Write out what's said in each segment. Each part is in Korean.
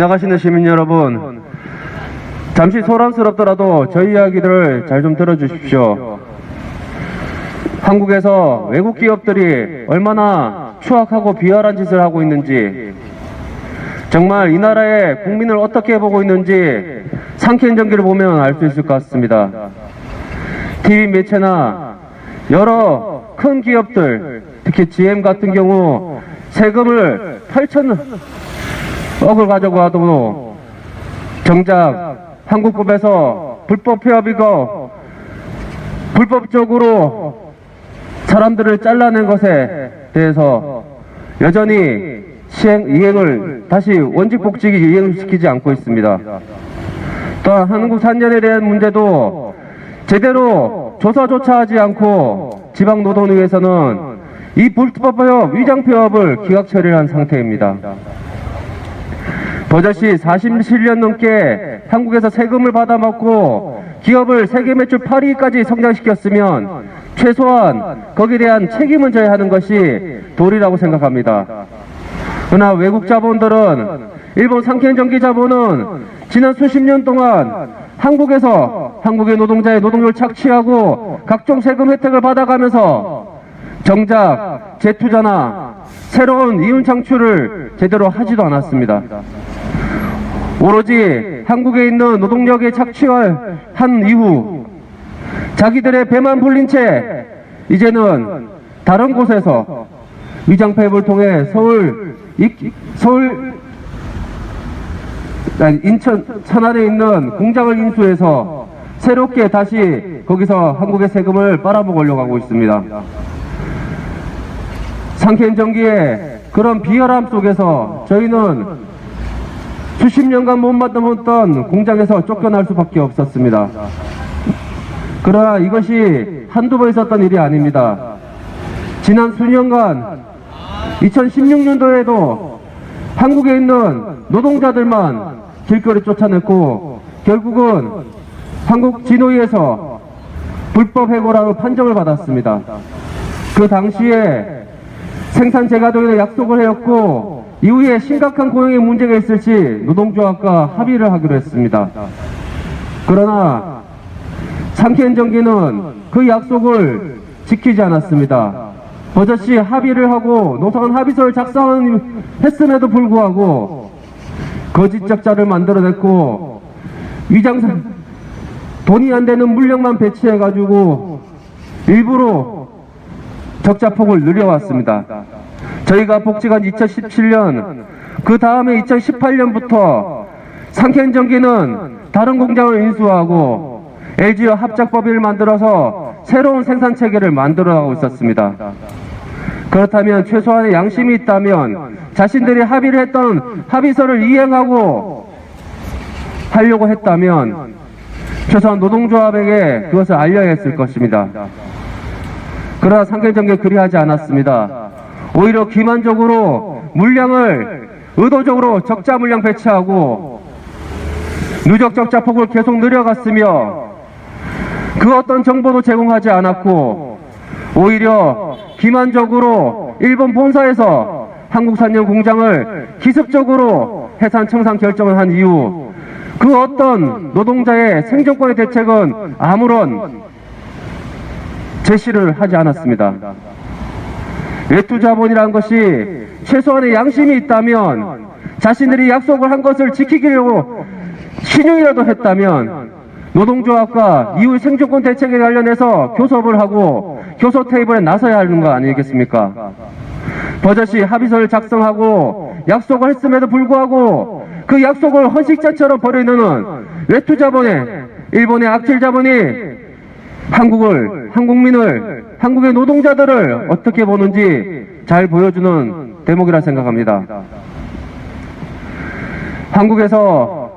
나가시는 시민 여러분, 잠시 소란스럽더라도 저희 이야기들을 잘 좀 들어주십시오. 한국에서 외국 기업들이 얼마나 추악하고 비열한 짓을 하고 있는지, 정말 이 나라의 국민을 어떻게 보고 있는지 상쾌한 전기를 보면 알 수 있을 것 같습니다. TV 매체나 여러 큰 기업들, 특히 GM 같은 경우 세금을 8천 억을 가져가도 정작 한국법에서 불법 폐업이고 불법적으로 사람들을 잘라낸 것에 대해서 여전히 시행, 이행을 다시 원직 복직이 이행시키지 않고 있습니다. 또한 한국 산년에 대한 문제도 제대로 조사조차 하지 않고 지방노동위에서는 이 불법 폐업, 위장 폐업을 기각 처리를 한 상태입니다. 버젓이 47년 넘게 한국에서 세금을 받아먹고 기업을 세계 매출 8위까지 성장시켰으면 최소한 거기에 대한 책임은 져야 하는 것이 도리라고 생각합니다. 그러나 외국 자본들은 일본 상켄 전기 자본은 지난 수십 년 동안 한국에서 한국의 노동자의 노동력을 착취하고 각종 세금 혜택을 받아가면서 정작 재투자나 새로운 이윤 창출을 제대로 하지도 않았습니다. 오로지 한국에 있는 노동력의 착취를 한 이후 자기들의 배만 불린 채 이제는 다른 곳에서 위장 폐업을 통해 서울 이- 서울 인천 천안에 있는 공장을 인수해서 새롭게 다시 거기서 한국의 세금을 빨아먹으려고 하고 있습니다. 상켄 전기의 그런 비열함 속에서 저희는 수십 년간 못 만들었던 공장에서 쫓겨날 수밖에 없었습니다. 그러나 이것이 한두 번 있었던 일이 아닙니다. 지난 수년간 2016년도에도 한국에 있는 노동자들만 길거리 쫓아냈고 결국은 한국 진호위에서 불법 해고라고 판정을 받았습니다. 그 당시에 생산 재가동에 약속을 해왔고 이후에 심각한 고용의 문제가 있을 시 노동조합과 합의를 하기로 했습니다. 그러나 상켄 전기는 그 약속을 지키지 않았습니다. 버젓이 합의를 하고 노사간 합의서를 작성했음에도 불구하고 거짓 적자를 만들어냈고 위장상 돈이 안 되는 물량만 배치해가지고 일부러 적자폭을 늘려왔습니다. 저희가 복직한 2017년 그 다음에 2018년부터 상켄전기는 다른 공장을 인수하고 LG와 합작 법인을 만들어서 새로운 생산 체계를 만들어 가고 있었습니다. 그렇다면 최소한의 양심이 있다면 자신들이 합의를 했던 합의서를 이행하고 하려고 했다면 최소한 노동조합에게 그것을 알려야 했을 것입니다. 그러나 상계정계 그리하지 않았습니다. 오히려 기만적으로 물량을 의도적으로 적자 물량 배치하고 누적 적자 폭을 계속 늘려갔으며 그 어떤 정보도 제공하지 않았고 오히려 기만적으로 일본 본사에서 한국산년 공장을 기습적으로 해산 청산 결정을 한 이후 그 어떤 노동자의 생존권의 대책은 아무런 제시를 하지 않았습니다. 외투 자본이라는 것이 최소한의 양심이 있다면 자신들이 약속을 한 것을 지키려고 신용이라도 했다면 노동조합과 이후 생존권 대책에 관련해서 교섭을 하고 교섭 테이블에 나서야 하는 거 아니겠습니까? 버젓이 합의서를 작성하고 약속을 했음에도 불구하고 그 약속을 헌식자처럼 버리는 외투 자본의 일본의 악질 자본이 한국을, 한국민을, 한국의 노동자들을 어떻게 보는지 잘 보여주는 대목이라 생각합니다. 한국에서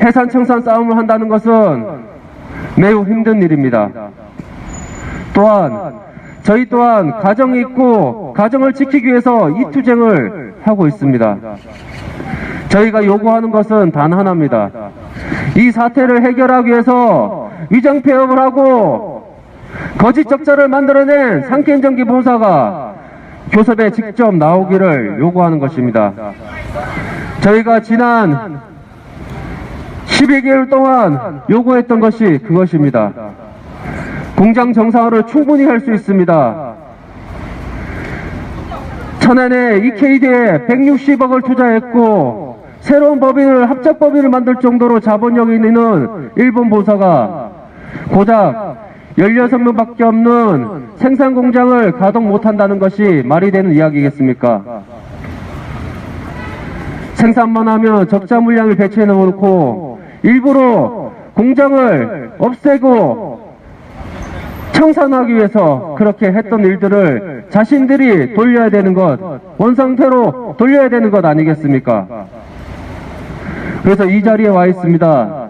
해산 청산 싸움을 한다는 것은 매우 힘든 일입니다. 또한 저희 또한 가정이 있고 가정을 지키기 위해서 이 투쟁을 하고 있습니다. 저희가 요구하는 것은 단 하나입니다. 이 사태를 해결하기 위해서 위장 폐업을 하고 거짓 적자를 만들어낸 상켄전기 본사가 교섭에 직접 나오기를 요구하는 것입니다. 저희가 지난 12개월 동안 요구했던 것이 그것입니다. 공장 정상화를 충분히 할 수 있습니다. 천안에 EKD에 160억을 투자했고 새로운 법인을 합작 법인을 만들 정도로 자본력이 있는 일본 본사가 고작 16명밖에 없는 생산 공장을 가동 못한다는 것이 말이 되는 이야기겠습니까? 생산만 하면 적자 물량을 배치해 놓고 일부러 공장을 없애고 청산하기 위해서 그렇게 했던 일들을 자신들이 돌려야 되는 것, 원상태로 돌려야 되는 것 아니겠습니까? 그래서 이 자리에 와 있습니다.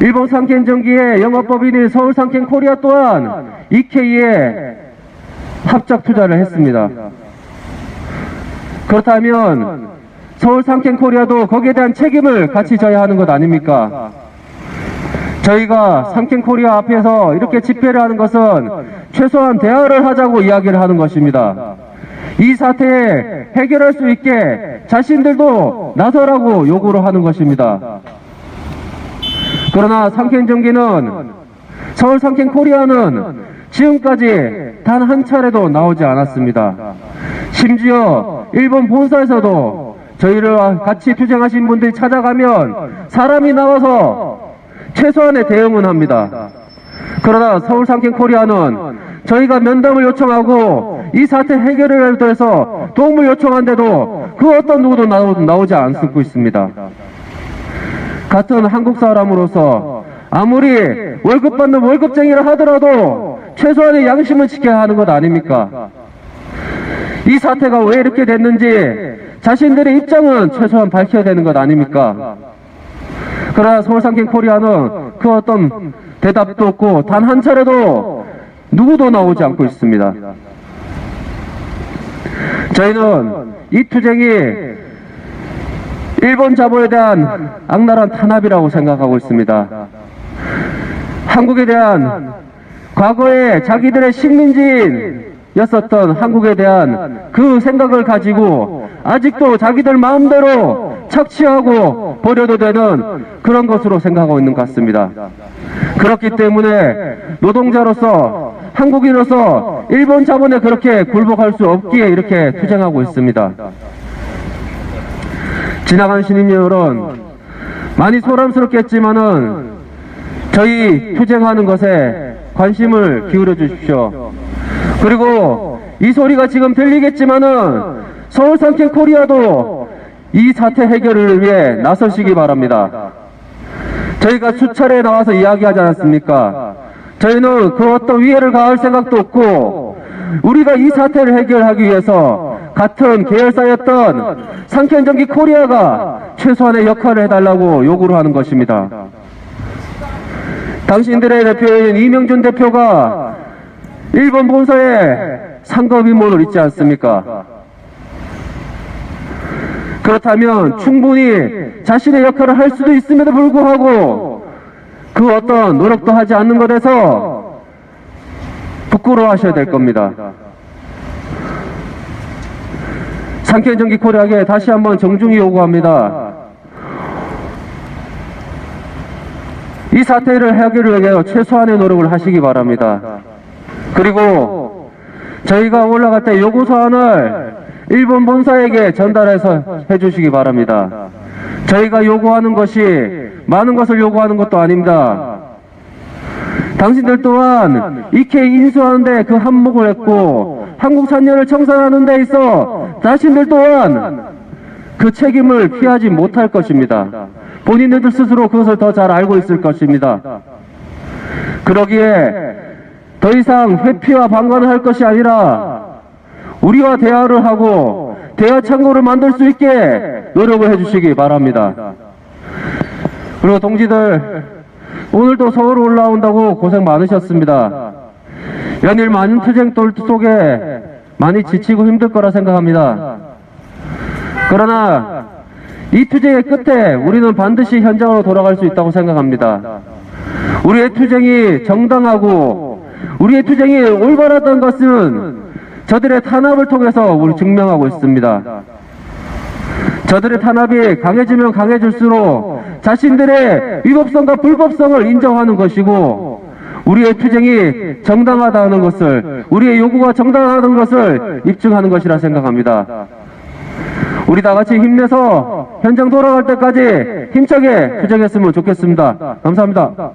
일본 상켄전기의 영업법인인 서울 상켄 코리아 또한 EK에 합작 투자를 했습니다. 그렇다면 서울 상켄 코리아도 거기에 대한 책임을 같이 져야 하는 것 아닙니까? 저희가 삼켄 코리아 앞에서 이렇게 집회를 하는 것은 최소한 대화를 하자고 이야기를 하는 것입니다. 이 사태에 해결할 수 있게 자신들도 나서라고 요구를 하는 것입니다. 그러나 삼켄전기는 서울 삼켄 코리아는 지금까지 단 한 차례도 나오지 않았습니다. 심지어 일본 본사에서도 저희를 같이 투쟁하신 분들이 찾아가면 사람이 나와서 최소한의 대응은 합니다. 그러나 서울 삼켄 코리아는 저희가 면담을 요청하고 이 사태 해결을 위해서 도움을 요청한데도 그 어떤 누구도 나오, 나오지 않고 있습니다. 같은 한국 사람으로서 아무리 월급 받는 월급쟁이라 하더라도 최소한의 양심을 지켜야 하는 것 아닙니까? 이 사태가 왜 이렇게 됐는지 자신들의 입장은 최소한 밝혀야 되는 것 아닙니까? 그러나 서울상경 코리아는 그 어떤 대답도 없고 단 한 차례도 누구도 나오지 않고 있습니다. 저희는 이 투쟁이 일본 자본에 대한 악랄한 탄압이라고 생각하고 있습니다. 한국에 대한 과거에 자기들의 식민지였었던 한국에 대한 그 생각을 가지고 아직도 자기들 마음대로 착취하고 버려도 되는 그런 것으로 생각하고 있는 것 같습니다. 그렇기 때문에 노동자로서 한국인으로서 일본 자본에 그렇게 굴복할 수 없기에 이렇게 투쟁하고 있습니다. 지나간 신임 여러분 많이 소란스럽겠지만은 저희 투쟁하는 것에 관심을 기울여 주십시오. 그리고 이 소리가 지금 들리겠지만은 서울 상켄 코리아도 이 사태 해결을 위해 나서시기 바랍니다. 저희가 수차례 나와서 이야기하지 않았습니까? 저희는 그 어떤 위해를 가할 생각도 없고 우리가 이 사태를 해결하기 위해서 같은 계열사였던 상켄전기 코리아가 최소한의 역할을 해달라고 요구를 하는 것입니다. 당신들의 대표인 이명준 대표가 일본 본사에 상급 임무를 있지 않습니까? 그렇다면 충분히 자신의 역할을 할 수도 있음에도 불구하고 그 어떤 노력도 하지 않는 것에서 부끄러워하셔야 될 겁니다. 상켄전기 코리아에게 다시 한번 정중히 요구합니다. 이 사태를 해결을 위해 최소한의 노력을 하시기 바랍니다. 그리고 저희가 올라갈 때 요구서안을 일본 본사에게 전달해서 해주시기 바랍니다. 저희가 요구하는 것이 많은 것을 요구하는 것도 아닙니다. 당신들 또한 이케 인수하는데 그 한몫을 했고 한국 산년을 청산하는 데 있어 자신들 또한 그 책임을 피하지 못할 것입니다. 본인들 스스로 그것을 더 잘 알고 있을 것입니다. 그러기에 더 이상 회피와 방관을 할 것이 아니라 우리와 대화를 하고 대화 창구를 만들 수 있게 노력을 해주시기 바랍니다. 그리고 동지들 오늘도 서울 올라온다고 고생 많으셨습니다. 연일 많은 투쟁 돌 속에 많이 지치고 힘들 거라 생각합니다. 그러나 이 투쟁의 끝에 우리는 반드시 현장으로 돌아갈 수 있다고 생각합니다. 우리의 투쟁이 정당하고 우리의 투쟁이 올바랐던 것은 저들의 탄압을 통해서 우리 증명하고 있습니다. 저들의 탄압이 강해지면 강해질수록 자신들의 위법성과 불법성을 인정하는 것이고 우리의 투쟁이 정당하다는 것을 우리의 요구가 정당하다는 것을 입증하는 것이라 생각합니다. 우리 다 같이 힘내서 현장 돌아갈 때까지 힘차게 투쟁했으면 좋겠습니다. 감사합니다.